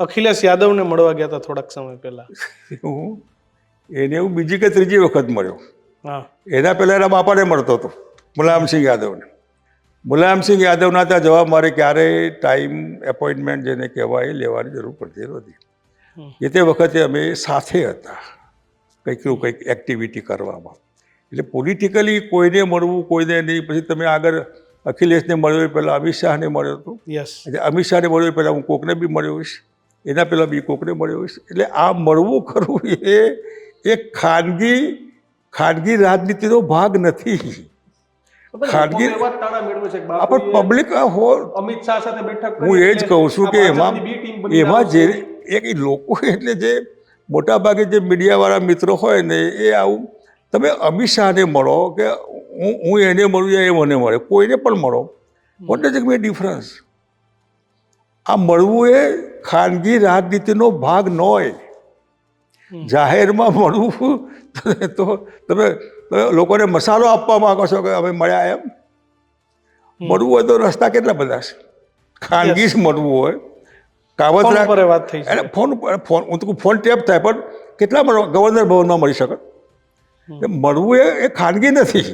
અખિલેશ યાદવને મળવા ગયા હતા થોડાક સમય પહેલા. હું? એને હું બીજી કે ત્રીજી વખત મળ્યો. હા. એના પહેલાં એના બાપાને મળતો હતો મુલાયમસિંહ યાદવને. મુલાયમસિંહ યાદવના ત્યાં જવાબ મારે ક્યારેય ટાઈમ એપોઇન્ટમેન્ટ જેને કહેવાય લેવાની જરૂર પડતી નહોતી. એ તે વખતે અમે સાથે હતા કંઈકનું કંઈક એક્ટિવિટી કરવામાં. એટલે પોલિટિકલી કોઈને મળવું કોઈને નહીં પછી તમે આગળ અખિલેશને મળ્યો એ પહેલાં અમિત શાહને મળ્યો હતો યસ એટલે અમિત શાહને મળ્યો એ પહેલાં હું કોકને બી મળ્યો હોઈશ? એના પહેલાં બી કોકને મળ્યો હોઈશ એટલે આ મળવું ખરું એ એક ખાનગી ખાનગી રાજનીતિનો ભાગ નથી. ખાનગી પણ પબ્લિક હો અમિત શાહ સાથે બેઠક હું એ જ કહું છું કે એમાં એમાં જે એક લોકો એટલે જે મોટા ભાગે જે મીડિયાવાળા મિત્રો હોય ને એ આવું. તમે અમિત શાહને મળો કે હું હું એને મળું યા એ મને મળે. કોઈને પણ મળો. વોટ ડઝ મે ડિફરન્સ આ મળવું એ ખાનગી રાજનીતિનો ભાગ ન હોય જાહેરમાં મળવું તો તમે લોકોને મસાલો આપવા માગો છો કે અમે મળ્યા એમ? મળવું હોય તો રસ્તા કેટલા બધા છે? ખાનગી જ મળવું હોય. કાવતરા વાત થઈ એટલે ફોન ફોન હું તો ફોન ટેપ થાય પણ કેટલા ગવર્નર ભવનમાં મળી શકે? મળવું એ ખાનગી નથી.